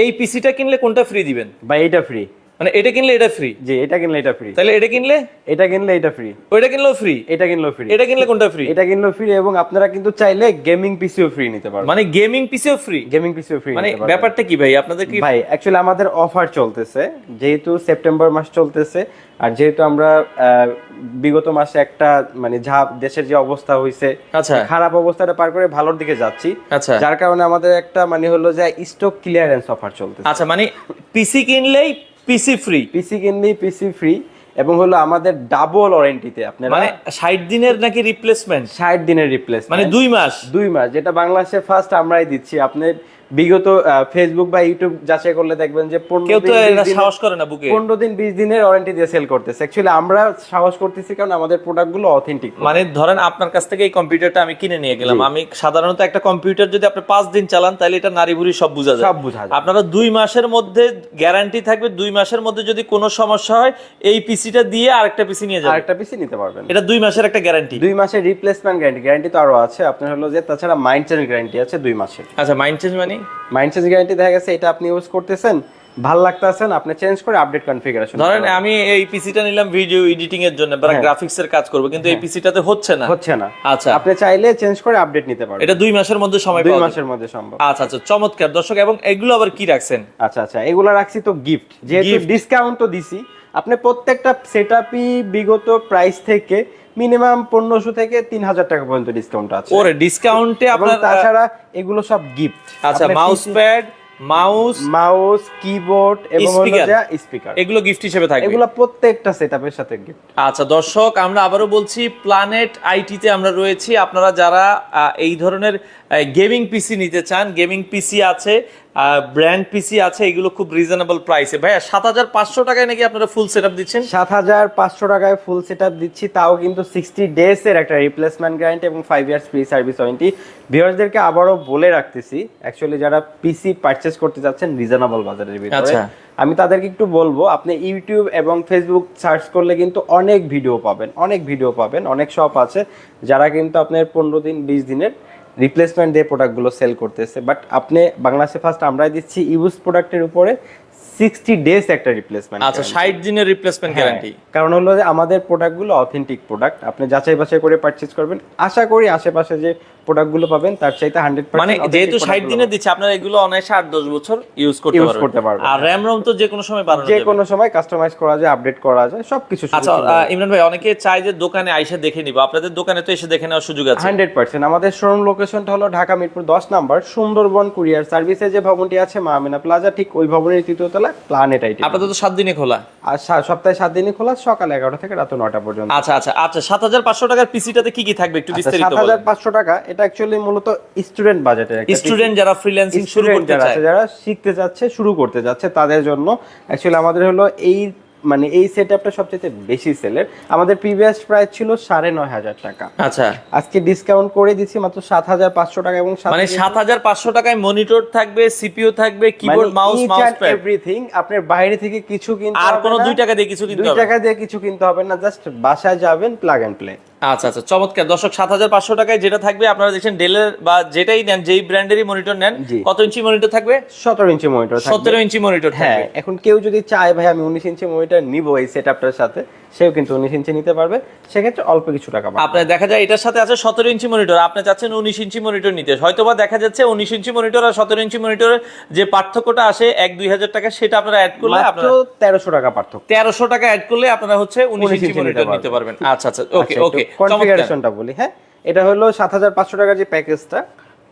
এই পিসিটা কিনলে কোনটা ফ্রি দিবেন? বা এইটা ফ্রি মানে এটা কিনলে এটা ফ্রি জি এটা কিনলে এটা ফ্রি তাহলে এটা কিনলে? এটা কিনলে এটা ফ্রি ওইটা কিনলেও ফ্রি এটা কিনলেও ফ্রি এটা কিনলে কোনটা ফ্রি এটা কিনলেও ফ্রি এবং আপনারা কিন্তু চাইলে গেমিং পিসিও ফ্রি নিতে পারবেন। মানে গেমিং পিসিও ফ্রি গেমিং পিসিও ফ্রি মানে ব্যাপারটা কি ভাই? আপনাদের কি ভাই অ্যাকচুয়ালি আমাদের অফার চলতেছে যেহেতু সেপ্টেম্বর মাস চলতেছে আর যেহেতু আমরা বিগত মাসে একটা মানে যা দেশের যে অবস্থা হয়েছে আচ্ছা। খারাপ অবস্থাটা পার করে ভালোর দিকে যাচ্ছি। আচ্ছা। যার কারণে আমাদের একটা মানে হলো যে স্টক ক্লিয়ারেন্স অফার চলতেছে। আচ্ছা মানে পিসি কিনলেই পিসি ফ্রি পিসি কিনলেই পিসি ফ্রি এবং হলো আমাদের ডাবল ওয়ারেন্টিতে আপনারা মানে ষাট দিনের নাকি রিপ্লেসমেন্ট ষাট দিনের রিপ্লেসমেন্ট মানে দুই মাস? দুই মাস যেটা বাংলাদেশে ফার্স্ট আমরাই দিচ্ছি। আপনি বিগত ফেসবুক বা ইউটিউব যাচাই করলে দেখবেন যে পনেরো কেউ তো দিন, এটা 20 দিনের- সাহস করে না বুকে। পনেরো দিন বিশ দিনের ওয়ারেন্টি দিয়ে সেল করতেছে। অ্যাকচুয়ালি আমরা সাহস করতেছি কারণ আমাদের প্রোডাক্টগুলো অথেন্টিক মানে ধরেন আপনার কাছ থেকে এই কম্পিউটারটা আমি কিনে নিয়ে গেলাম। আমি সাধারণত একটা কম্পিউটার যদি আপনি পাঁচ দিন চালান তাহলে এটা নারী বুড়ি সব বোঝা যায়। সব বোঝা যায়। আপনারা দুই মাসের মধ্যে গ্যারান্টি থাকবে দুই মাসের মধ্যে যদি কোনো সমস্যা হয় এই পিসিটা দিয়ে আরেকটা পিসি নিয়ে যাবেন আরেকটা পিসি নিতে পারবেন। এটা দুই মাসের একটা গ্যারান্টি দুই মাসের রিপ্লেসমেন্ট গ্যারান্টি গ্যারান্টি তো আরও আছে। আপনার হলো যে তাছাড়া মাইন্ড চেঞ্জ গ্যারান্টি আছে দুই মাসের। আচ্ছা মাইন্ড চেঞ্জ মানে মাইন্ড চেঞ্জ গ্যারান্টি দেখা গেছে এটা আপনি ইউজ করতেছেন ভালো লাগতেছেন আপনি চেঞ্জ করে আপডেট কনফিগারেশন ধরেন আমি এই পিসিটা নিলাম ভিডিও এডিটিং এর জন্য বা গ্রাফিক্স এর কাজ করব কিন্তু এই পিসিটাতে হচ্ছে না। হচ্ছে না। আচ্ছা। আপনি চাইলে চেঞ্জ করে আপডেট নিতে পারবেন। এটা দুই মাসের মধ্যে সময় দুই মাসের মধ্যে সম্ভব। আচ্ছা আচ্ছা চমৎকার। দর্শক এবং এগুলো আবার কি রাখছেন? আচ্ছা আচ্ছা এগুলো রাখছি তো গিফট যেহেতু। ডিসকাউন্ট তো দিছি। আপনি প্রত্যেকটা সেটআপই বিগত প্রাইস থেকে মিনিমাম পনেরোশো থেকে তিন হাজার টাকা পর্যন্ত ডিসকাউন্ট আছে। ওরে ডিসকাউন্টে আপনার তাছাড়া এগুলো সব গিফট আচ্ছা mouse pad mouse mouse keyboard এবং স্পিকার এগুলো গিফট হিসেবে থাকবে। এগুলো প্রত্যেকটা সেটআপের সাথে গিফট আচ্ছা দর্শক আমরা আবারও বলছি প্ল্যানেট আইটিতে আমরা রয়েছি। আপনারা যারা এই ধরনের গেমিং পিসি নিতে চান গেমিং পিসি আছে ব্র্যান্ড পিসি আছে এগুলো খুব রিজনেবল প্রাইসে ভাইয়া সাত হাজার পাঁচশো টাকায় নাকি আপনারা ফুল সেট আপ দিচ্ছেন? সাত হাজার পাঁচশো টাকায় ফুল সেট আপ দিচ্ছি তাও কিন্তু সিক্সটি ডেজ এর একটা রিপ্লেসমেন্ট গ্যারান্টি এবং five years free service warranty ভিউয়ার্সদেরকে আবারও বলে রাখতেছি অ্যাকচুয়ালি যারা পিসি পারচেস করতে চাচ্ছেন রিজনেবল বাজারের ভিতরে। আচ্ছা। আমি তাদেরকে একটু বলব আপনি ইউটিউব এবং ফেসবুক সার্চ করলে কিন্তু অনেক ভিডিও পাবেন অনেক ভিডিও পাবেন অনেক শপ আছে যারা কিন্তু আপনার পনেরো দিন বিশ দিনের রিপ্লেসমেন্ট দিয়ে প্রোডাক্টগুলো সেল করতেছে। বাট আপনি বাংলাদেশে ফার্স্ট আমরাই দিচ্ছি ইউজ প্রোডাক্টের উপরে সিক্সটি ডেজ একটা রিপ্লেসমেন্ট আচ্ছা ষাট দিনের রিপ্লেসমেন্ট গ্যারান্টি কারণ হলো যে আমাদের প্রোডাক্টগুলো অথেন্টিক প্রোডাক্ট আপনি যাচাই বাছাই করে পারচেজ করবেন। আশা করি আশেপাশে যে প্রোডাক্টগুলো পাবেন তার চাইতে হান্ড্রেড মানে যেহেতু ষাট দিনে দিচ্ছে আপনারা এগুলো অনায়াসে আট দশ বছর ইউজ করতে পারবেন। করতে পারবেন। আর র্যাম রোম তো যে কোনো সময় বাড়ানো যে কোনো সময় কাস্টমাইজ করা যায় আপডেট করা যায় সবকিছু আচ্ছা ইমরান ভাই অনেকে চায় যে দোকানে আইসা দেখে নিব। আপনাদের দোকানে তো এসে দেখে নেওয়ার সুযোগ আছে। হান্ড্রেড পার্সেন্ট আমাদের শোরুম লোকেশনটা হলো ঢাকা মিরপুর দশ নাম্বার সুন্দরবন কুরিয়ার সার্ভিসে যে ভবনটি আছে মামিনা প্লাজা ঠিক ওই ভবনের তৃতীয় তলা প্লানেট আইটি আপনাদের তো সাত দিনে খোলা। আর সপ্তাহে সাত দিনে খোলা সকাল এগারোটা থেকে রাত নটা পর্যন্ত। আচ্ছা আচ্ছা আচ্ছা সাত হাজার পাঁচশো টাকার পিসিটাতে কি কি থাকবে একটু আচ্ছা, বিস্তারিত সাত হাজার পাঁচশো টাকা এটা অ্যাকচুয়ালি মূলত স্টুডেন্ট বাজেটের স্টুডেন্ট যারা ফ্রিল্যান্সিং শুরু করতে চায়। যারা শিখতে যাচ্ছে শুরু করতে যাচ্ছে তাদের জন্য অ্যাকচুয়ালি আমাদের হলো এই মানে এই সেট আপটা সবচেয়ে বেশি সেলের আমাদের প্রিভিয়াস প্রাইস ছিল সাড়ে নয় হাজার টাকা। আচ্ছা। আজকে ডিসকাউন্ট করে দিচ্ছি মাত্র সাত হাজার পাঁচশো টাকা এবং মানে সাত হাজার পাঁচশো টাকায় মনিটর থাকবে সিপিইউ থাকবে কিবোর্ড মাউস মাউস এভরিথিং আপনার বাইরে থেকে কিছু কিনতে আর কোনো দুই টাকা দিয়ে কিছু কিনতে দুই টাকা দিয়ে কিছু কিনতে হবে না জাস্ট বাসায় যাবেন প্লাগ এন্ড প্লে আচ্ছা আচ্ছা চমৎকার। দর্শক সাত হাজার পাঁচশো টাকায় যেটা থাকবে আপনারা দেখছেন ডেলের বা যেটাই নেন যেই ব্র্যান্ডেরই মনিটর নেন কত ইঞ্চি মনিটর থাকবে? সতেরো ইঞ্চি মনিটর সতেরো ইঞ্চি মনিটর হ্যাঁ এখন কেউ যদি চায় ভাই আমি উনিশ ইঞ্চি মনিটর নিবো এই সেট সাথে সেও কিন্তু উনিশ ইঞ্চি নিতে পারবে। সেক্ষেত্রে অল্প কিছু টাকা পাবে। আপনার দেখা যায় এটার সাথে আছে সতেরো ইঞ্চি মনিটর আপনি চাচ্ছেন উনিশ ইঞ্চি মনিটর নিতে। হয়তোবা দেখা যাচ্ছে উনিশ ইঞ্চি মনিটর আর সতেরো ইঞ্চি মনিটরের যে পার্থক্যটা আসে এক দুই হাজার টাকা সেটা আপনারা অ্যাড করলে আপনার তেরোশো টাকা পার্থক্য। তেরোশো টাকা অ্যাড করলে আপনারা হচ্ছে উনিশ ইঞ্চি মনিটর নিতে নিতে পারবেন। আচ্ছা আচ্ছা ওকে ওকে কনফিগারেশনটা বলি হ্যাঁ? এটা হলো সাত হাজার পাঁচশো টাকার যে প্যাকেজটা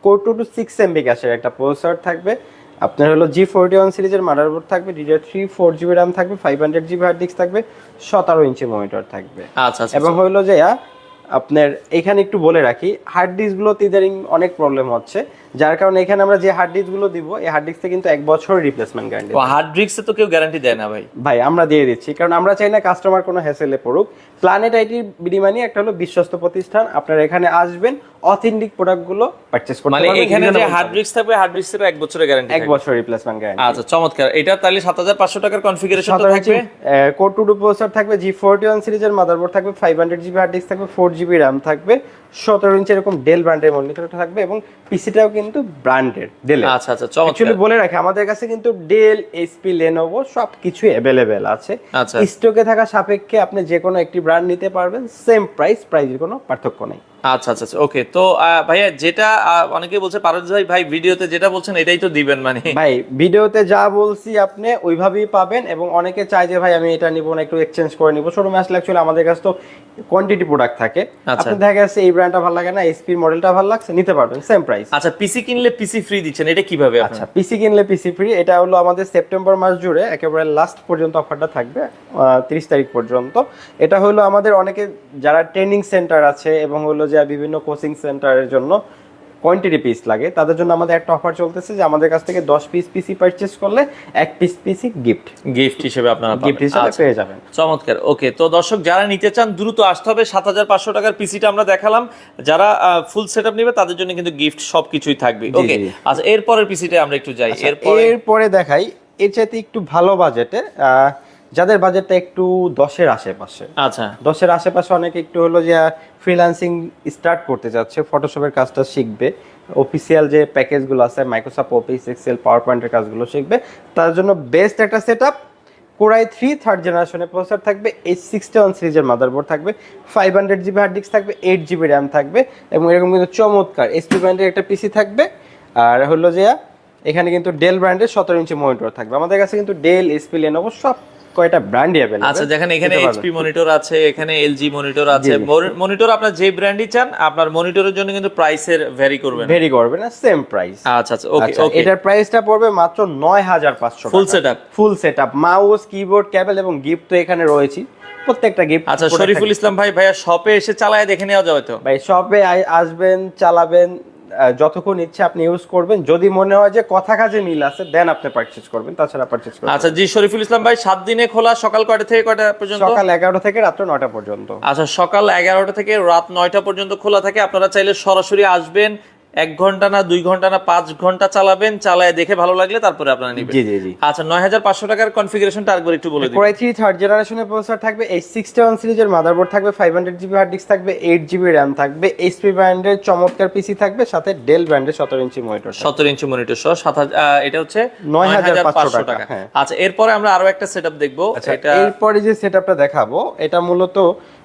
core two two six MB গ্যাসের একটা প্রসেসর থাকবে। আপনার হলো জি ফোরটি ওয়ান সিরিজের মাদারবোর্ড থাকবে DDR three four GB RAM থাকবে five hundred GB hard disk থাকবে সতেরো ইঞ্চি মনিটর থাকবে। আচ্ছা আচ্ছা এবং হলো যে আপনার এখানে একটু বলে রাখি হার্ড ডিস্কগুলোতে ইদারিং অনেক প্রবলেম হচ্ছে। যার কারণে এখানে আমরা যে হার্ড ডিস্কগুলো দিব এই হার্ড ডিস্কে কিন্তু এক বছর রিপ্লেসমেন্ট গ্যারান্টি হার্ড ড্রিক্সে তো কেউ গ্যারান্টি দেয় না ভাই। ভাই আমরা দিয়ে দিচ্ছি কারণ আমরা চাই না কাস্টমার কোনো হ্যাসেলে পড়ুক। প্ল্যানেট আইটির বিনিমানি একটা হলো বিশ্বস্ত প্রতিষ্ঠান আপনারা এখানে আসবেন অথেন্টিক প্রোডাক্টগুলো পারচেজ করতে মানে এখানে যে হার্ড। ড্রিক্স থাকবে হার্ড ড্রিক্সের এক বছরের গ্যারান্টি এক বছর রিপ্লেসমেন্ট গ্যারান্টি আচ্ছা চমৎকার। এটা তাহলে সাত হাজার পাঁচশো টাকার কনফিগারেশন তো থাকবে? কোর টু টু প্রসেসর থাকবে জি ফোরটি ওয়ান সিরিজের মাদারবোর্ড থাকবে five hundred GB hard disk থাকবে ফোর জিবি র্যাম থাকবে সতেরো ইঞ্চি এরকম ডেল ব্র্যান্ডের মনিটর থাকবে এবং পিসিটাও কিন্তু ব্র্যান্ডের ডেল আচ্ছা আচ্ছা অ্যাকচুয়ালি বলে রাখি আমাদের কাছে কিন্তু ডেল এইচপি লেনোভো সব কিছু অ্যাভেলেবেল আছে। আচ্ছা। স্টকে থাকা সাপেক্ষে আপনি যে কোনো একটি ব্র্যান্ড নিতে পারবেন সেম প্রাইস প্রাইসের কোনো পার্থক্য নেই। আচ্ছা আচ্ছা ওকে তো আহ, ভাইয়া যেটা অনেকে বলছে পারদ ভাই ভাই ভিডিওতে যেটা বলছেন এটাই তো দিবেন মানে। ভাই ভিডিওতে যা বলছি আপনি ওইভাবেই পাবেন এবং অনেকে চায় যে ভাই আমি এটা নিব না একটু এক্সচেঞ্জ করে নিব। শোরুমে আসলে অ্যাকচুয়ালি আমাদের কাছে তো কোয়ান্টিটি প্রোডাক্ট থাকে। আচ্ছা। আপনি দেখা গেছে এই ব্র্যান্ডটা ভালো লাগে না এইচপির মডেলটা ভালো লাগছে নিতে পারবেন সেম প্রাইস আচ্ছা পিসি কিনলে পিসি ফ্রি দিচ্ছেন এটা কীভাবে আচ্ছা পিসি কিনলে পিসি ফ্রি এটা হলো আমাদের সেপ্টেম্বর মাস জুড়ে একেবারে লাস্ট পর্যন্ত অফারটা থাকবে তিরিশ তারিখ পর্যন্ত। এটা হলো আমাদের অনেকে যারা ট্রেনিং সেন্টার আছে এবং হলো যে বিভিন্ন কোচিং সেন্টারের জন্য কোয়ান্টিটি পিস লাগে। তাদের জন্য আমাদের একটা অফার চলতেছে যে আমাদের কাছ থেকে দশ পিস পিসি পারচেস করলে এক পিস পিসি গিফট গিফট হিসেবে আপনারা গিফট হিসেবে আচ্ছা, পেয়ে যাবেন। চমৎকার। ওকে তো দর্শক যারা নিতে চান দ্রুত আসতে হবে। সাত হাজার পাঁচশো টাকার পিসিটা আমরা দেখালাম। যারা ফুল সেট আপ নেবে তাদের জন্য কিন্তু গিফট সবকিছুই থাকবে। ওকে। আচ্ছা এরপরের পিসিটা আমরা একটু যাই। এরপরে এরপরে দেখাই এর চাইতে একটু ভালো বাজেটে যাদের বাজেটটা একটু দশের আশেপাশে। আচ্ছা। দশের আশেপাশে অনেকে একটু হলো যে ফ্রিল্যান্সিং স্টার্ট করতে যাচ্ছে ফটোশপের কাজটা শিখবে অফিসিয়াল যে প্যাকেজগুলো আছে মাইক্রোসফট অফিস এক্সেল পাওয়ার পয়েন্টের কাজগুলো শিখবে তার জন্য বেস্ট একটা set up Core i three third জেনারেশনের প্রসেসর থাকবে এইচ সিক্সটি ওয়ান সিরিজের মাদারবোর্ড থাকবে five hundred GB hard disk থাকবে এইট জিবি র্যাম থাকবে এবং এরকম কিন্তু চমৎকার এসপি ব্র্যান্ডের একটা পিসি থাকবে। আর হলো যে এখানে কিন্তু ডেল ব্র্যান্ডের সতেরো ইঞ্চি মনিটর থাকবে। আমাদের কাছে কিন্তু ডেল এসপি লেনোভো সব কয়টা ব্র্যান্ডই অ্যাভেলেবল আচ্ছা দেখেন এখানে এইচপি মনিটর আছে এখানে এলজি মনিটর আছে। মনিটর আপনার যে ব্র্যান্ডই চান আপনার মনিটরের জন্য কিন্তু প্রাইসের ভ্যারি করবেন ভেরি করবে না সেম প্রাইস আচ্ছা আচ্ছা ওকে আচ্ছা ওকে এটার প্রাইসটা পড়বে মাত্র নয় হাজার পাঁচশো full setup full set up mouse keyboard cable এবং গিফট তো এখানে রয়েছে। প্রত্যেকটা গিফট আচ্ছা শরীফুল ইসলাম ভাই ভাইয়া শপে এসে চালায় দেখে নেওয়া যাবে তো? ভাই শপে আসবেন চালাবেন যতক্ষণ ইচ্ছে আপনি ইউজ করবেন যদি মনে হয় যে কথা কাজে মিল আছে দেন আপনি পারচেজ করবেন তাছাড়া পারচেজ করবেন আচ্ছা জি শরীফুল ইসলাম ভাই সাত দিনে খোলা সকাল কয়টা থেকে কয়টা পর্যন্ত? সকাল এগারোটা থেকে রাত নয়টা পর্যন্ত। আচ্ছা সকাল এগারোটা থেকে রাত নয়টা পর্যন্ত খোলা থাকে। আপনারা চাইলে সরাসরি আসবেন এক ঘণ্টা না দুই ঘণ্টা না পাঁচ ঘণ্টা চালাবেন চালায় দেখে ভালো লাগলে তারপরে আপনারা নেবেন। জি জি জি। আচ্ছা নয় হাজার পাঁচশো টাকার কনফিগারেশনটা আরেকবার একটু বলে দিন কোরাই থ্রি থার্ড জেনারেশনের প্রসেসর থাকবে এইচ সিক্সটি ওয়ান সিরিজের মাদারবোর্ড থাকবে five hundred GB hard disk থাকবে এইট জিবি র্যাম থাকবে এইচপি ব্র্যান্ডের চমৎকার পিসি থাকবে সাথে ডেল ব্র্যান্ডের সতেরো ইঞ্চি মনিটর সতেরো ইঞ্চি মনিটর সহ সাত হাজার এটা হচ্ছে 9,500 9,500 টাকা হ্যাঁ। আচ্ছা এরপরে আমরা আরও একটা সেটআপ দেখব আচ্ছা এটা এরপরে যে সেট সেটআপটা দেখাবো এটা মূলত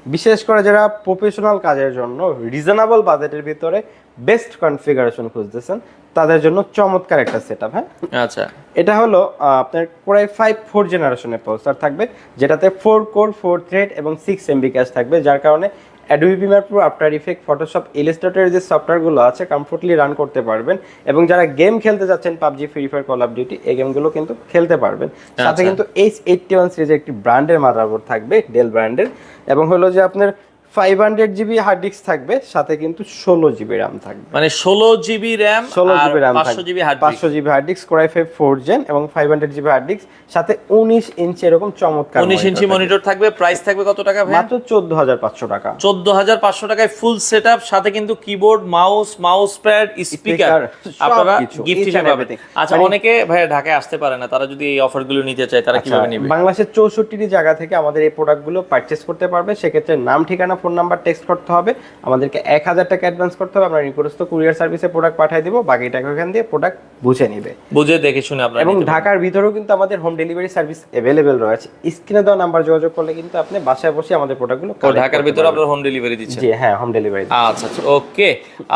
বিশেষ করে যারা প্রফেশনাল কাজের জন্য রিজনেবল বাজেটের ভিতরে বেস্ট কনফিগারেশন খুঁজতেছেন তাদের জন্য চমৎকার একটা সেট আপ হ্যাঁ? আচ্ছা। এটা হলো আপনার কোরাই ফাইভ ফোর জেনারেশনের প্রসেসর থাকবে যেটাতে ফোর কোর ফোর থ্রেড এবং সিক্স এমবি ক্যাশ থাকবে যার কারণে Adobe Premiere Pro After Effect Photoshop ইলাস্ট্রেটরের যে সফটওয়্যারগুলো আছে কমফোর্টলি রান করতে পারবেন। এবং যারা গেম খেলতে যাচ্ছেন PUBG free fire call of duty এই গেমগুলো কিন্তু খেলতে পারবেন। সাথে আচ্ছা। কিন্তু এইচ এইটটি ওয়ান সিরিজের একটি ব্র্যান্ডের মাদারবোর্ড থাকবে ডেল ব্র্যান্ডের এবং হলো যে আপনার five hundred GB hard disk থাকবে সাথে কিন্তু ষোলো জিবি র্যাম থাকবে। মানে ষোলো জিবি র্যাম ষোলো জিবি র্যাম পাঁচশো জিবি হার্ড পাঁচশো GB hard disk Core i five four gen এবং five hundred GB hard disk সাথে উনিশ ইঞ্চি এরকম চমৎকার উনিশ ইঞ্চি মনিটর থাকবে। প্রাইস থাকবে কত টাকা মাত্র চোদ্দ হাজার পাঁচশো টাকা। চোদ্দ হাজার পাঁচশো টাকায় ফুল সেট আপ সাথে কিন্তু keyboard mouse mouse pad speaker আপনারা গিফট হিসেবে পাবেন। আচ্ছা মানে- অনেকে ভাই ঢাকায় আসতে পারে না তারা যদি এই অফারগুলো নিতে চায় তারা আচ্ছা, কীভাবে নেবে? বাংলাদেশের চৌষট্টিটি জায়গা থেকে আমাদের এই প্রোডাক্টগুলো পারচেস করতে পারবে সেক্ষেত্রে নাম ঠিকানা ফোন নাম্বার টেক্সট করতে হবে। আমাদেরকে এক হাজার টাকা অ্যাডভান্স করতে হবে। আমরা নিকটস্থ কুরিয়ার সার্ভিসে প্রোডাক্ট পাঠিয়ে দিব। বাকি টাকা ওখান দিয়ে প্রোডাক্ট বুঝে নিবে। বুঝে দেখে শুনে আপনার এবং ঢাকার ভিতরেও কিন্তু আমাদের হোম ডেলিভারি সার্ভিস অ্যাভেলেবেল রয়েছে। স্ক্রিনে দেওয়া নাম্বার যোগাযোগ করলে কিন্তু আপনি বাসায় বসে আমাদের প্রোডাক্টগুলো ঢাকার ভিতরে আপনারা হোম ডেলিভারি দিচ্ছেন? জি হ্যাঁ হোম ডেলিভারি আচ্ছা আচ্ছা ওকে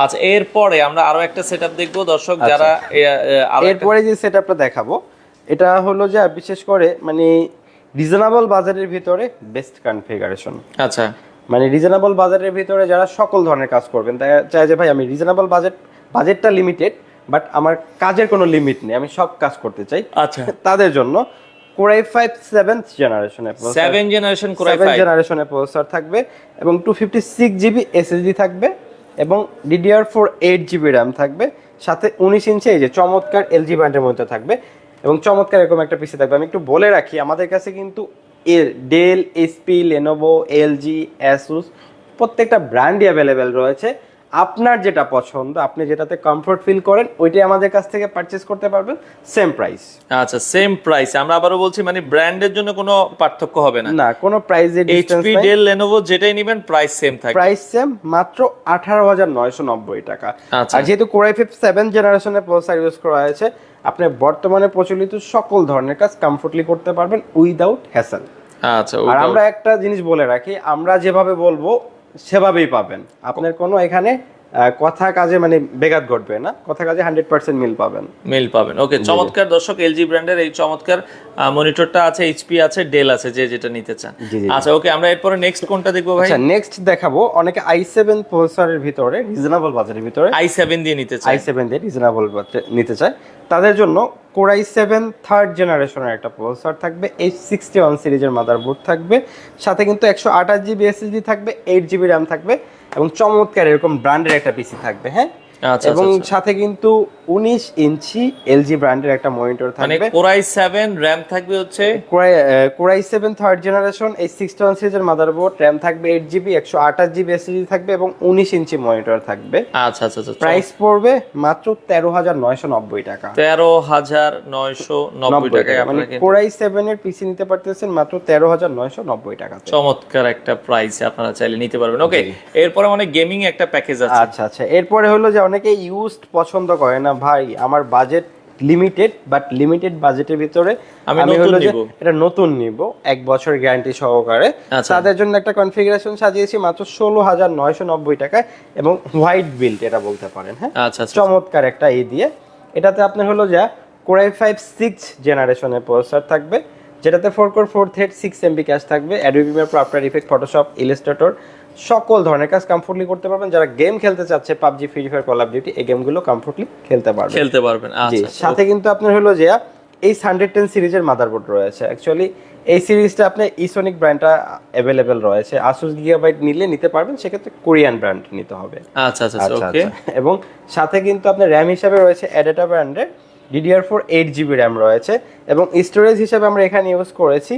আচ্ছা এরপরে আমরা আরও একটা সেটআপ দেখব। দর্শক যারা আরও একটা- এরপরে যে সেটআপটা দেখাবো এটা হলো যে বিশেষ করে মানে রিজনেবল বাজারের ভিতরে বেস্ট কনফিগারেশন আচ্ছা। মানে রিজনেবল বাজেটের ভিতরে যারা সকল ধরনের কাজ করবেন তাই চাই যে ভাই আমি রিজনেবল বাজেট বাজেটটা লিমিটেড বাট আমার কাজের কোনো লিমিট নেই আমি সব কাজ করতে চাই। আচ্ছা। তাদের জন্য কোরাই ফাইভ সেভেন্থ জেনারেশনের seven generation Core i five জেনারেশনের প্রসেসর থাকবে এবং two fifty six GB SSD থাকবে এবং DDR four eight GB RAM থাকবে সাথে উনিশ ইঞ্চি এই যে চমৎকার এলজি ব্র্যান্ডের মধ্যে থাকবে এবং চমৎকার এরকম একটা পিসি থাকবে। আমি একটু বলে রাখি আমাদের কাছে কিন্তু এর ডেল এসপি লেনোভো এলজি অ্যাসুস প্রত্যেকটা ব্র্যান্ডই অ্যাভেলেবেল রয়েছে। আপনার যেটা পছন্দ আপনি যেটাতে কমফোর্ট ফিল করেন ওইটাই আমাদের কাছ থেকে পারচেস করতে পারবেন সেম প্রাইস আচ্ছা সেম প্রাইস আমরা আবারও বলছি মানে ব্র্যান্ডের জন্য কোনো পার্থক্য হবে না। না কোনো প্রাইসের ডিফারেন্স এইচপি ডেল লেনোভো যেটাই নেবেন প্রাইস সেম থাকবে প্রাইস সেম মাত্র আঠারো হাজার নয়শো নব্বই টাকা। আচ্ছা। আর যেহেতু কোরাই ফিফ সেভেন জেনারেশনের প্রসেসর ইউজ করা হয়েছে আপনি বর্তমানে প্রচলিত সকল ধরনের কাজ কমফোর্টলি করতে পারবেন উইদাউট হ্যাসেল আচ্ছা আর আমরা একটা জিনিস বলে রাখি আমরা যেভাবে বলব সেভাবেই পাবেন। আপনার কোনো এখানে কথা কাজে মানে বেঘাত ঘটবে না? কথা কাজে হান্ড্রেড পার্সেন্ট মিল পাবেন। মেল পাবেন। ওকে চমৎকার দর্শক এলজি ব্র্যান্ডের এই চমৎকার মনিটরটা আছে এইচপি আছে ডেল আছে যে যেটা নিতে চান। আচ্ছা ওকে আমরা এরপরে নেক্সট কোনটা দেখব ভাই? আচ্ছা নেক্সট দেখাবো। অনেকে আই সেভেন প্রসেসরের ভিতরে রিজনেবল বাজারের ভিতরে আই সেভেন দিয়ে নিতে চাই আই সেভেন দিয়ে রিজনেবল নিতে চায়। তাদের জন্য কোরাই সেভেন থার্ড জেনারেশনের একটা প্রসেসর থাকবে এইচ সিক্সটি ওয়ান সিরিজের মাদারবোর্ড থাকবে সাথে কিন্তু একশো আঠাশ জিবি এসএসডি থাকবে এইট জিবি র্যাম থাকবে। এবং চমৎকার এরকম ব্র্যান্ডের একটা পিসি থাকবে হ্যাঁ? এবং আচ্ছা, আচ্ছা। সাথে কিন্তু উনিশ ইঞ্চি এলজি ব্র্যান্ডের একটা মনিটর মানে থাকবে। কোরাই সেভেন র্যাম থাকবে হচ্ছে? Core i core i seven third generation এই সিক্সটি ওয়ান সিরিজের মাদারবোর্ড র্যাম থাকবে এইট জিবি একশো আঠাশ জিবি এসএসডি থাকবে এবং উনিশ ইঞ্চি মনিটর থাকবে। আচ্ছা আচ্ছা আচ্ছা প্রাইস পড়বে মাত্র তেরো হাজার নয়শো নব্বই টাকা। তেরো হাজার নয়শো নব্বই নব্বই টাকায় টাকা মানে কোরাই সেভেন এর পিসি নিতে পারতেছেন মাত্র তেরো হাজার নয়শো নব্বই টাকাতে। চমৎকার একটা প্রাইস আপনারা চাইলে নিতে পারবেন। ওকে এরপরে মানে গেমিং একটা প্যাকেজ আছে। আচ্ছা আচ্ছা। এরপরে হলো যে অনেকে ইউজড পছন্দ করে না ভাই আমার বাজেট লিমিটেড বাট লিমিটেড বাজেটের ভিতরে আমি হলো যে এটা নতুন নিব এক বছর গ্যারান্টি সহকারে। আচ্ছা। তাদের জন্য একটা কনফিগারেশন সাজিয়েছি মাত্র ষোলো হাজার নয়শো নব্বই টাকায় এবং হোয়াইট বিল্ড এটা বলতে পারেন হ্যাঁ? আচ্ছা আচ্ছা চমৎকার একটা এই দিয়ে। এটাতে আপনার হলো যা কোরাই ফাইভ সিক্স জেনারেশনের প্রসেসর থাকবে। যেটাতে four core four thread six MB cache থাকবে Adobe Premiere Pro After Effect Photoshop Illustrator সকল ধরনের কাজ কমফোর্টলি করতে পারবেন। যারা গেম খেলতে চাচ্ছে PUBG free fire call of duty এই গেমগুলো কমফোর্টলি খেলতে পারবেন। খেলতে পারবেন জি আচ্ছা সাথে কিন্তু আপনার হলো যে এই হান্ড্রেড টেন সিরিজের মাদারবোর্ড রয়েছে। অ্যাকচুয়ালি এই সিরিজটা আপনার ইসোনিক ব্র্যান্ডটা অ্যাভেলেবেল রয়েছে। আসুস গিগাবাইট নিলে নিতে পারবেন সেক্ষেত্রে কোরিয়ান ব্র্যান্ড নিতে হবে। আচ্ছা আচ্ছা আচ্ছা আচ্ছা। এবং সাথে কিন্তু আপনার র্যাম হিসাবে রয়েছে অ্যাডেটা ব্র্যান্ডের DDR four eight GB RAM রয়েছে এবং স্টোরেজ হিসাবে আমরা এখানে ইউজ করেছি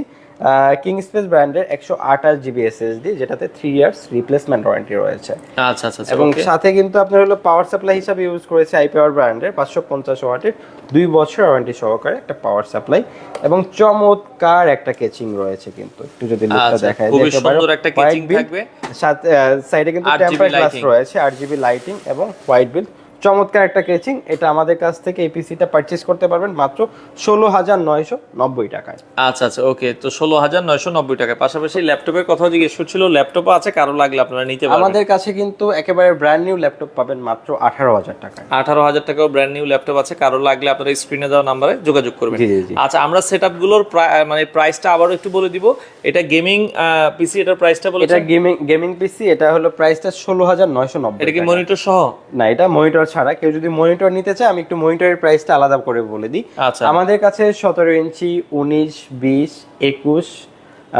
কিং স্পেস ব্র্যান্ডের একশো আঠাশ জিবি এসএসডি যেটাতে থ্রি ইয়ার্স রিপ্লেসমেন্ট ওয়ারেন্টি রয়েছে। আচ্ছা আচ্ছা আচ্ছা এবং সাথে কিন্তু আপনার হলো পাওয়ার সাপ্লাই হিসাবে ইউজ করেছে আই পাওয়ার ব্র্যান্ডের পাঁচশো পঞ্চাশ ওয়াটের দুই বছর ওয়ারেন্টি সহকারে একটা পাওয়ার সাপ্লাই এবং চমৎকার একটা কেচিং রয়েছে কিন্তু। একটু যদি লুকটা আচ্ছা, দেখায় খুবই সুন্দর একটা catching থাকবে। সাথে সাইডে কিন্তু 8GB টেম্পার গ্লাস রয়েছে আট জিবি লাইটিং এবং হোয়াইট বিল চমৎকার একটা কেচিং এটা আমাদের কাছ থেকে এই পিসিটা পারচেস করতে পারবেন মাত্র ষোলো হাজার নয়শো নব্বই টাকায়। আচ্ছা আচ্ছা ওকে তো ষোলো হাজার নয়শো নব্বই টাকা পাশাপাশি ল্যাপটপের কথাও জিজ্ঞেস করছিল ল্যাপটপও আছে কারও লাগলে আপনারা নিতে পারবেন। আমাদের কাছে কিন্তু একেবারে ব্র্যান্ড নিউ ল্যাপটপ পাবেন মাত্র আঠারো হাজার টাকায়। আঠারো হাজার টাকাও ব্র্যান্ড নিউ ল্যাপটপ আছে কারও লাগলে আপনারা স্ক্রিনে দেওয়া নাম্বারে যোগাযোগ করবেন। আচ্ছা আমরা সেটগুলোর মানে প্রাইসটা আবারও একটু বলে দিব। এটা গেমিং পিসি এটার প্রাইসটা বলে এটা গেমিং গেমিং পিসি এটা হলো প্রাইসটা ষোলো হাজার নয়শো নব্বই এটা কি মনিটর সহ? না এটা মনিটর ছাড়া কেউ যদি মনিটর নিতে চায় আমি একটু মনিটরের প্রাইসটা আলাদা করে বলে দিই। আচ্ছা। আমাদের কাছে সতেরো ইঞ্চি উনিশ বিশ একুশ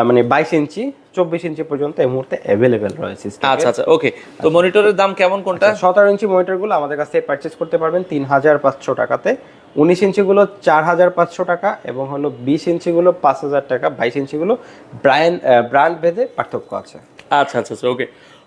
মানে বাইশ ইঞ্চি চব্বিশ ইঞ্চি পর্যন্ত এই মুহূর্তে অ্যাভেলেবেল রয়েছে আচ্ছা আচ্ছা ওকে তো মনিটরের দাম কেমন কোনটা? সতেরো ইঞ্চি মনিটরগুলো আমাদের কাছে পারচেস করতে পারবেন তিন হাজার পাঁচশো টাকাতে। উনিশ ইঞ্চিগুলো চার হাজার পাঁচশো টাকা এবং হলো বিশ ইঞ্চিগুলো পাঁচ হাজার টাকা বাইশ ইঞ্চিগুলো ব্র্যান্ড ব্র্যান্ড ভেদে পার্থক্য আছে। আচ্ছা আচ্ছা আচ্ছা ওকে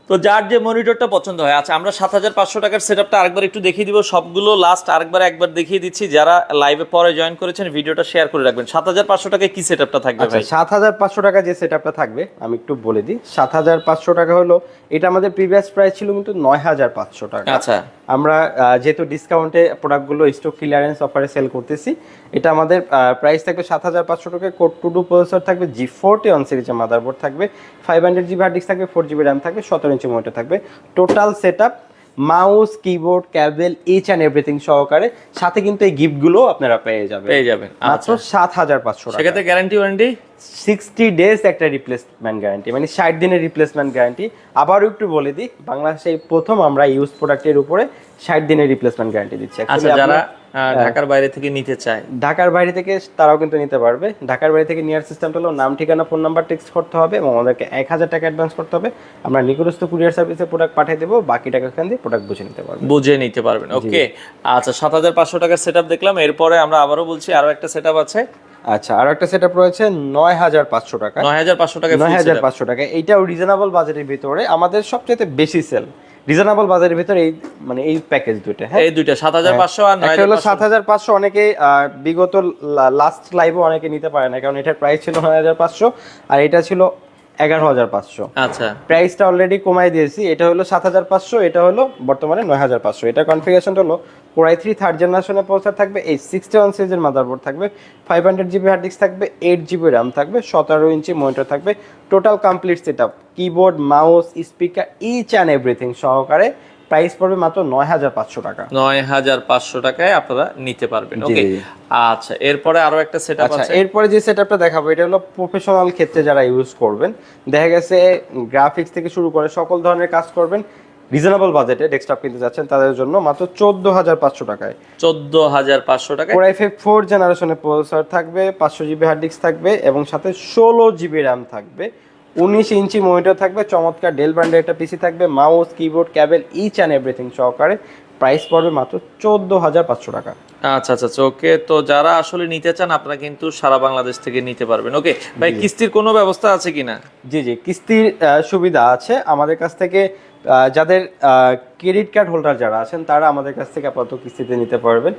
তো যার যে মনিটরটা পছন্দ হয়। আচ্ছা আমরা সাত হাজার পাঁচশো টাকার সেট সেটআপটা আরেকবার একটু দেখিয়ে দিব। সবগুলো লাস্ট আরেকবার একবার দেখিয়ে দিচ্ছি। যারা লাইভে পরে জয়েন করেছেন ভিডিওটা শেয়ার করে রাখবেন। সাত হাজার পাঁচশো টাকায় কি সেটআপটা থাকবে আচ্ছা ভাই? সাত হাজার পাঁচশো টাকা যে সেট আপটা থাকবে আমি একটু বলে দিই। সাত হাজার পাঁচশো টাকা হলো এটা আমাদের প্রিভিয়াস প্রাইস ছিল কিন্তু নয় হাজার পাঁচশো টাকা। আচ্ছা। আমরা যেহেতু ডিসকাউন্টে প্রোডাক্টগুলো স্টক ক্লিয়ারেন্স অফারে সেল করতেছি এটা আমাদের প্রাইস থাকবে সাত হাজার পাঁচশো টাকায়। কোড টু টু প্রসেসর থাকবে জি ফোরটি অন সিরিজের মাদারবোর্ড থাকবে five hundred GB hard disk থাকবে ফোর জিবি র্যাম থাকবে সতেরো ইঞ্চি মনিটর থাকবে। Total set mouse keyboard cable each and everything সহকারে। সাথে কিন্তু এই গিফটগুলো আপনারা পেয়ে যাবেন। পেয়ে যাবেন। মাত্র সাত হাজার পাঁচশো টাকা। সেক্ষেত্রে গ্যারান্টি ওয়ারেন্টি সিক্সটি ডেজ একটা রিপ্লেসমেন্ট গ্যারান্টি মানে ষাট দিনের রিপ্লেসমেন্ট গ্যারান্টি আবারও একটু বলে দিই বাংলাদেশে প্রথম আমরা ইউজ প্রোডাক্টের উপরে ষাট দিনের রিপ্লেসমেন্ট গ্যারান্টি দিচ্ছি। আচ্ছা যারা ঢাকার বাইরে থেকে নিতে চায়। ঢাকার বাইরে থেকে তারাও কিন্তু নিতে পারবে। ঢাকার বাইরে থেকে নেওয়ার সিস্টেমটা হলো নাম ঠিকানা ফোন নাম্বার টেক্সট করতে হবে এবং আমাদেরকে এক হাজার টাকা অ্যাডভান্স করতে হবে। আমরা নিকটস্থ কুরিয়ার সার্ভিসে প্রোডাক্ট পাঠিয়ে দেবো বাকি টাকা এখান দিয়ে প্রোডাক্ট বুঝে নিতে পারবে। বুঝে নিতে পারবেন ওকে আচ্ছা সাত হাজার পাঁচশো টাকার সেট দেখলাম। এরপরে আমরা আবারও বলছি আরও একটা সেট আছে। আচ্ছা আর একটা সেট রয়েছে নয় হাজার পাঁচশো টাকা। নয় হাজার পাঁচশো টাকা নয় হাজার পাঁচশো টাকা। এইটাও রিজনেবল বাজেটের ভিতরে। আমাদের সবচেয়ে বেশি সেল রিজনেবল বাজারের ভিতরে এই মানে এই প্যাকেজ দুটো হ্যাঁ? এই দুইটা সাত হাজার পাঁচশো আর নয় হলো সাত হাজার পাঁচশো অনেকে বিগত লাস্ট লাইভে অনেকে নিতে পারে না কারণ এটার প্রাইস ছিল নয় হাজার পাঁচশো আর এটা ছিল এগারো হাজার পাঁচশো। আচ্ছা। প্রাইসটা অলরেডি কমাই দিয়েছি এটা হলো সাত হাজার পাঁচশো এটা হলো বর্তমানে নয় হাজার পাঁচশো। এটা কনফিগারেশনটা হলো কোরাই থ্রি থার্ড জেনারেশনের প্রসেসর থাকবে এই সিক্সটি ওয়ান সিরিজের মাদারবোর্ড থাকবে five hundred GB hard disk থাকবে এইট জিবি র্যাম থাকবে সতেরো ইঞ্চি মনিটর থাকবে total complete set up keyboard mouse speaker each and everything সহকারে প্রাইস পড়বে মাত্র নয় হাজার পাঁচশো টাকা। নয় হাজার পাঁচশো টাকায় আপনারা নিতে পারবেন ওকে? আচ্ছা এরপরে আরও একটা সেট আচ্ছা আছে। এরপরে যে সেটআপটা দেখাবো এটা হলো প্রফেশনাল ক্ষেত্রে যারা ইউজ করবেন দেখা গেছে গ্রাফিক্স থেকে শুরু করে সকল ধরনের কাজ করবেন রিজনেবল বাজেটে ডেস্কটপ কিনতে যাচ্ছেন তাদের জন্য মাত্র চোদ্দ হাজার পাঁচশো টাকায়। চোদ্দ হাজার পাঁচশো টাকায়? কোর আই ফাইভ ফোর জেনারেশনের প্রসেসর থাকবে পাঁচশো জিবি হার্ড ডিস্ক থাকবে এবং সাথে ষোলো জিবি র্যাম থাকবে। উনিশ ইঞ্চি মনিটর থাকবে চমৎকার ডেল ব্র্যান্ডের একটা পিসি থাকবে mouse keyboard cable each and everything সহকারে। প্রাইস পড়বে মাত্র চোদ্দ হাজার পাঁচশো টাকা। আচ্ছা আচ্ছা আচ্ছা ওকে তো যারা আসলে নিতে চান আপনারা কিন্তু সারা বাংলাদেশ থেকে নিতে পারবেন। ওকে ভাই কিস্তির কোনো ব্যবস্থা আছে কিনা? জি জি কিস্তির সুবিধা আছে। আমাদের কাছ থেকে যাদের ক্রেডিট কার্ড হোল্ডার যারা আছেন তারা আমাদের কাছ থেকে আপাতত কিস্তিতে নিতে পারবেন।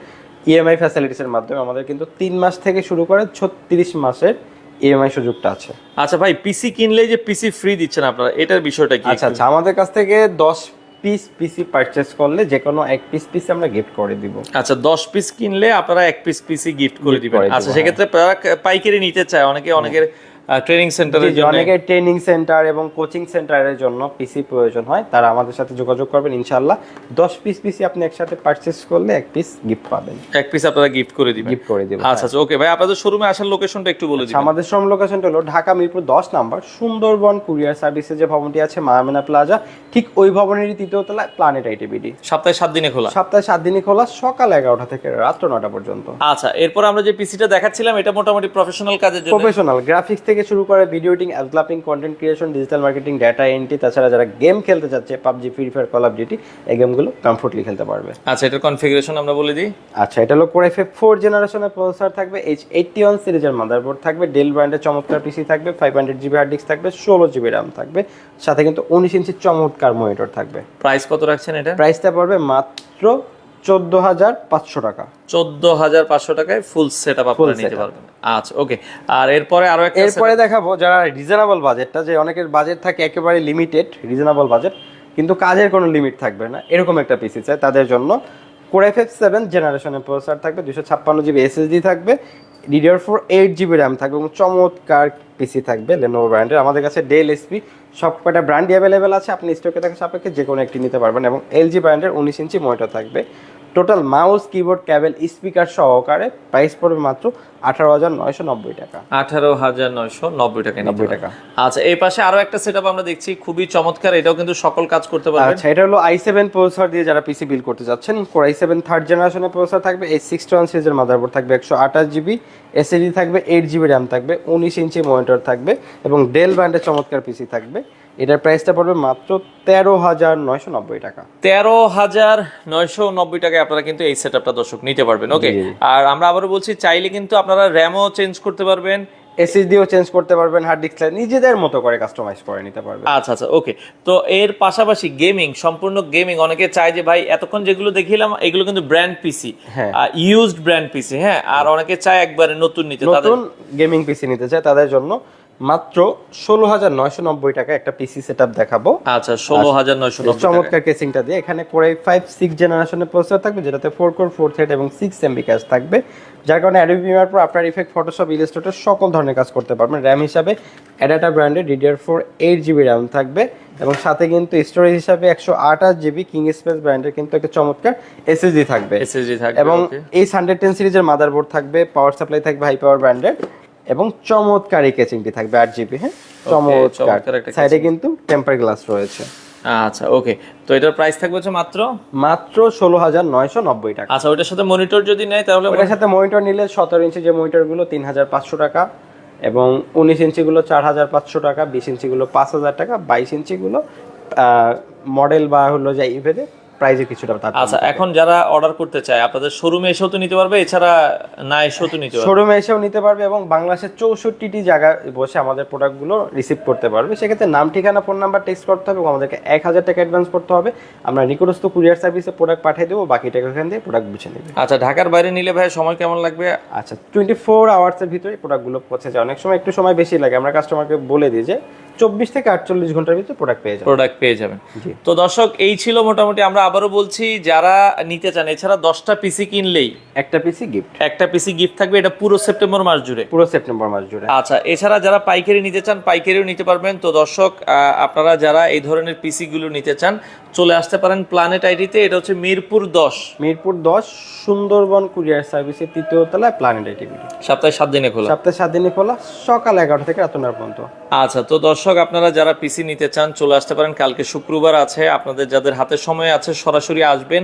ইএমআই ফ্যাসিলিটিসের মাধ্যমে আমাদের কিন্তু তিন মাস থেকে শুরু করে ছত্রিশ মাসের ইএমআই সুযোগটা আছে। আচ্ছা ভাই পিসি কিনলে যে পিসি ফ্রি দিচ্ছেন আপনারা এটার বিষয়টা কি আচ্ছা আচ্ছা আমাদের কাছ থেকে দশ পিস পিসি পারচেস করলে যে কোনো এক পিস পিসি আমরা গিফট করে দিব। আচ্ছা দশ পিস কিনলে আপনারা এক পিস পিসি গিফট করে দিবেন। আচ্ছা সেক্ষেত্রে পাইকারি নিতে চায় অনেকে অনেকের ট্রেনিং সেন্টারের জন্য। অনেকে ট্রেনিং সেন্টার এবং কোচিং সেন্টারের জন্য পিসি প্রয়োজন হয়। তারা আমাদের সাথে যোগাযোগ করবেন ইনশাল্লাহ দশ পিস পিসি আপনি একসাথে পারচেস করলে এক পিস গিফট পাবেন। এক পিস আপনারা গিফট করে দিবেন। গিফট করে দিব আচ্ছা আচ্ছা ওকে ভাই আপনাদের শোরুমে আসার লোকেশনটা একটু বলে দিবেন। আমাদের শ্রম লোকেশনটা হলো ঢাকা মিরপুর দশ নাম্বার সুন্দরবন কুরিয়ার সার্ভিসের যে ভবনটি আছে মায়ামেনা প্লাজা ঠিক ওই ভবনেরই তৃতীয় তলায় প্ল্যানেট আইটিবিডি সপ্তাহে সাত দিনে খোলা? সপ্তাহে সাত দিনে খোলা সকাল এগারোটা থেকে রাত্র নটা পর্যন্ত। আচ্ছা এরপর আমরা যে পিসিটা দেখাচ্ছিলাম এটা মোটামুটি প্রফেশনাল কাজের জন্য? প্রফেশনাল গ্রাফিক্স থেকে শুরু করে video editing অ্যাডলাপিং content creation digital marketing data entry তাছাড়া যারা গেম খেলতে চাচ্ছে PUBG free fire call of duty এই গেমগুলো কমফোর্টলি খেলতে পারবে। আচ্ছা এটার কনফিগারেশন আমরা বলে দিই। আচ্ছা এটা হলো কোর এফ ফোর জেনারেশনের প্রসেসর থাকবে এইচ এইটটি ওয়ান সিরিজের মাদারবোর্ড থাকবে ডেল ব্র্যান্ডের চমৎকার পিসি থাকবে five hundred GB hard disk থাকবে ষোলো জিবি র্যাম থাকবে সাথে কিন্তু উনিশ ইঞ্চি চমৎকার মনিটর থাকবে। প্রাইস কত রাখছেন এটা? প্রাইসটা পড়বে মাত্র চোদ্দ হাজার পাঁচশো টাকা। চোদ্দ হাজার পাঁচশো টাকায় ফুল সেট আপ আপনারা নিতে পারবেন। আচ্ছা ওকে আর এরপরে আরও একটা এরপরে দেখাবো যারা রিজনেবল বাজেটটা যে অনেকের বাজেট থাকে একেবারে লিমিটেড রিজনেবল বাজেট কিন্তু কাজের কোনো লিমিট থাকবে না। এরকম একটা পিসি চাই তাদের জন্য। কোর এফ এফ সেভেন জেনারেশনের প্রসেসর থাকবে দুশো ছাপ্পান্ন জিবি এসএসডি থাকবে DDR four eight GB RAM থাকবে এবং চমৎকার পিসি থাকবে লেনোভো ব্র্যান্ডের আমাদের কাছে ডেল এসপি সব কটা ব্র্যান্ডই অ্যাভেলেবেল আছে। আপনি স্টকে থাকা সাপেক্ষে যে কোনো একটি নিতে পারবেন এবং এলজি ব্র্যান্ডের উনিশ ইঞ্চি মনিটর থাকবে। Total mouse keyboard cable speaker সহকারে প্রাইস পড়বে মাত্র আঠারো হাজার নয়শো নব্বই টাকা আঠারো হাজার নয়শো নব্বই টাকা নিতে 90 পারবেন। টাকা। আচ্ছা এই পাশে আরও একটা সেট আমরা দেখছি খুবই চমৎকার এটাও কিন্তু সকল কাজ করতে পারবেন আচ্ছা এটা হলো আই সেভেন প্রসেসর দিয়ে যারা পিসি বিল করতে যাচ্ছেন কোর আই সেভেন থার্ড জেনারেশনের প্রসেসর থাকবে এই সিক্স ওয়ান সিরিজের মাদারবোর্ড থাকবে একশো আঠাশ জিবি এসএসডি থাকবে এইট জিবি র্যাম থাকবে উনিশ ইঞ্চি মনিটর থাকবে এবং ডেল ব্র্যান্ডের চমৎকার পিসি থাকবে এটার প্রাইসটা পড়বে মাত্র তেরো হাজার নয়শো নব্বই টাকা। তেরো হাজার নয়শো নব্বই টাকায় আপনারা কিন্তু এই সেট আপটা দর্শক নিতে পারবেন ওকে। আর আমরা আবারও বলছি চাইলে কিন্তু আপনারা র্যামও চেঞ্জ করতে পারবেন। এসএসডিও চেঞ্জ করতে পারবেন হার্ড ডিস্ক নিজেদের মতো করে কাস্টমাইজ করে নিতে পারবেন। আচ্ছা আচ্ছা ওকে তো এর পাশাপাশি গেমিং সম্পূর্ণ গেমিং অনেকে চায় যে ভাই এতক্ষণ যেগুলো দেখিলাম এগুলো কিন্তু ব্র্যান্ড পিসি হ্যাঁ। ইউজড ব্র্যান্ড পিসি হ্যাঁ? আর অনেকে চায় একবারে নতুন নিতে নতুন গেমিং পিসি নিতে চায় তাদের জন্য মাত্র ষোলো হাজার নয়শো নব্বই টাকা একটা পিসি সেট আপ দেখাবো। আচ্ছা ষোলো হাজার নয়শো নব্বই চমৎকার কেসিংটা দিয়ে এখানে কোরে ফাইভ সিক্স জেনারেশনের প্রসেসর থাকবে যেটাতে ফোর কোর ফোর থ্রেড এবং সিক্স এমবি ক্যাশ থাকবে। যার কারণে Adobe Premiere Pro After Effect Photoshop Illustrator সকল ধরনের কাজ করতে পারবেন। র্যাম হিসাবে অ্যাডাটা ব্র্যান্ডের DDR four eight GB RAM থাকবে। এবং সাথে কিন্তু স্টোরেজ হিসাবে একশো আঠাশ জিবি কিং স্পেস ব্র্যান্ডের কিন্তু একটা চমৎকার এসএসডি থাকবে। SSD থাকবে এবং এই হান্ড্রেড টেন সিরিজের মাদারবোর্ড থাকবে পাওয়ার সাপ্লাই থাকবে হাই পাওয়ার ব্র্যান্ডের এবং চমৎকার এই কেচিংটি থাকবে আট জিবি হ্যাঁ? চমৎকার। সাইডে কিন্তু টেম্পার গ্লাস রয়েছে। আচ্ছা ওকে তো এটার প্রাইস থাকবে হচ্ছে মাত্র? মাত্র ষোলো হাজার নয়শো নব্বই টাকা। আচ্ছা ওইটার সাথে মনিটর যদি নেয় তাহলে ওটার সাথে মনিটর নিলে সতেরো ইঞ্চি যে মনিটরগুলো তিন হাজার পাঁচশো টাকা এবং উনিশ ইঞ্চিগুলো চার হাজার পাঁচশো টাকা বিশ ইঞ্চিগুলো পাঁচ হাজার টাকা বাইশ ইঞ্চিগুলো মডেল বা হলো যে ইভেদে প্রাইজে কিছুটা আচ্ছা এখন যারা অর্ডার করতে চায় আপনাদের শোরুমে এসেও তো নিতে পারবে এছাড়া না এসেও তো নিতে পারবে? শোরুমে এসেও নিতে পারবে এবং বাংলাদেশের চৌষট্টিটি জায়গায় বসে আমাদের প্রোডাক্টগুলো রিসিভ করতে পারবে। সেক্ষেত্রে নাম ঠিকানা ফোন নাম্বার টেক্সট করতে হবে এবং আমাদেরকে এক হাজার টাকা অ্যাডভান্স করতে হবে। আমরা নিকটস্থ কুরিয়ার সার্ভিসে প্রোডাক্ট পাঠিয়ে দেবো বাকি টাকা ওখান দিয়ে প্রোডাক্ট বুঝে নেবে। আচ্ছা ঢাকার বাইরে নিলে ভাই সময় কেমন লাগবে? আচ্ছা টোয়েন্টি ফোর আওয়ার্সের ভিতরে প্রোডাক্টগুলো পৌঁছে যায়। অনেক সময় একটু সময় বেশি লাগে। আমরা কাস্টমারকে বলে দিই যে চব্বিশ থেকে আটচল্লিশ ঘণ্টার ভিতরে প্রোডাক্ট পেয়ে যাবে প্রোডাক্ট পেয়ে যাবেন। তো দর্শক এই ছিল মোটামুটি আমরা আবারও বলছি যারা নিতে চান এছাড়া দশটা পিসি কিনলেই একটা পিসি গিফট একটা পিসি গিফট থাকবে এটা পুরো সেপ্টেম্বর মাস জুড়ে। পুরো সেপ্টেম্বর মাস জুড়ে। আচ্ছা এছাড়া যারা পাইকারি নিতে চান পাইকারিও নিতে পারবেন। তো দর্শক আপনারা যারা এই ধরনের পিসিগুলো নিতে চান চলে আসতে পারেন প্ল্যানেট আইডিতে এটা হচ্ছে মিরপুর দশ। মিরপুর দশ সুন্দরবন কুরিয়ার সার্ভিসের তৃতীয় তলায় প্ল্যানেট আইডি সপ্তাহে সাত দিনে খোলা। সপ্তাহে সাত দিনে খোলা সকাল এগারোটা থেকে রাত নটা পর্যন্ত। আচ্ছা তো দর্শক আপনারা যারা পিসি নিতে চান চলে আসতে পারেন। কালকে শুক্রবার আছে আপনাদের যাদের হাতে সময় আছে সরাসরি আসবেন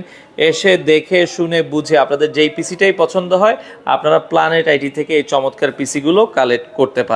এসে দেখে শুনে বুঝে আপনাদের যেই পিসিটাই পছন্দ হয় আপনারা প্ল্যানেট আইডি থেকে এই চমৎকার পিসিগুলো কালেক্ট করতে পারেন।